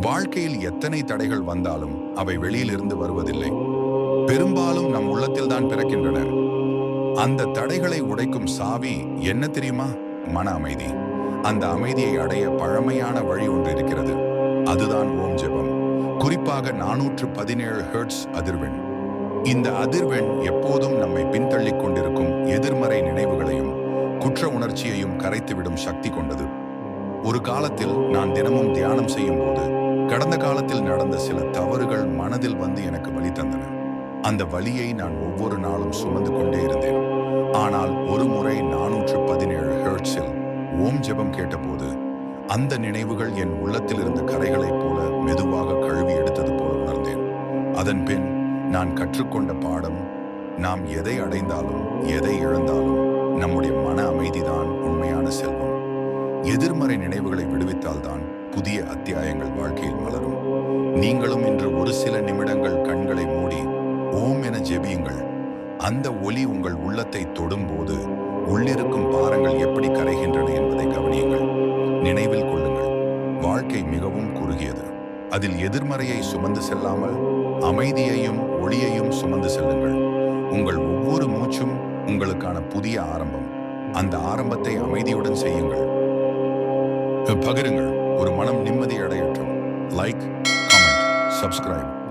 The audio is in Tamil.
வாழ்க்கையில் எத்தனை தடைகள் வந்தாலும் அவை வெளியிலிருந்து வருவதில்லை. பெரும்பாலும் நம் உள்ளத்தில் தான் பிறக்கின்றன. அந்த தடைகளை உடைக்கும் சாவி என்ன தெரியுமா? மன அமைதி. அந்த அமைதியை அடைய பழமையான வழி ஒன்று இருக்கிறது. அதுதான் ஓம் ஜெபம். குறிப்பாக நானூற்று பதினேழு ஹெர்ட்ஸ் அதிர்வெண். இந்த அதிர்வெண் எப்போதும் நம்மை பின்தள்ளிக் கொண்டிருக்கும் எதிர்மறை நினைவுகளையும் குற்ற உணர்ச்சியையும் கரைத்துவிடும் சக்தி கொண்டது. ஒரு காலத்தில் நான் தினமும் தியானம் செய்யும் போது கடந்த காலத்தில் நடந்த சில தவறுகள் மனதில் வந்து எனக்கு வழி தந்தன. அந்த வலியை நான் ஒவ்வொரு நாளும் சுமந்து கொண்டே இருந்தேன். ஆனால் ஒரு முறை நானூற்று பதினேழு ஹெர்ட்ஸில் ஓம் ஜெபம் கேட்டபோது அந்த நினைவுகள் என் உள்ளத்தில் இருந்த கரைகளைப் போல மெதுவாக கழுவி எடுத்தது போல உணர்ந்தேன். அதன் பின் நான் கற்றுக்கொண்ட பாடம் நாம் எதை அடைந்தாலும் எதை இழந்தாலும் நம்முடைய மன அமைதிதான் எதிர்மறை நினைவுகளை விடுவித்தால்தான் புதிய அத்தியாயங்கள் வாழ்க்கையில் மலரும். நீங்களும் இன்று ஒரு சில நிமிடங்கள் கண்களை மூடி ஓம் என ஜெபியுங்கள். அந்த ஒலி உங்கள் உள்ளத்தை தொடும்போது உள்ளிருக்கும் பாரங்கள் எப்படி கரைகின்றன என்பதை கவனியுங்கள். நினைவில் கொள்ளுங்கள் வாழ்க்கை மிகவும் குறுகியது. அதில் எதிர்மறையை சுமந்து செல்லாமல் அமைதியையும் ஒளியையும் சுமந்து செல்லுங்கள். உங்கள் ஒவ்வொரு மூச்சும் உங்களுக்கான புதிய ஆரம்பம். அந்த ஆரம்பத்தை அமைதியுடன் செய்யுங்கள். பகிருங்கள். ஒரு மனம் நிம்மதி அடையட்டும். Like comment subscribe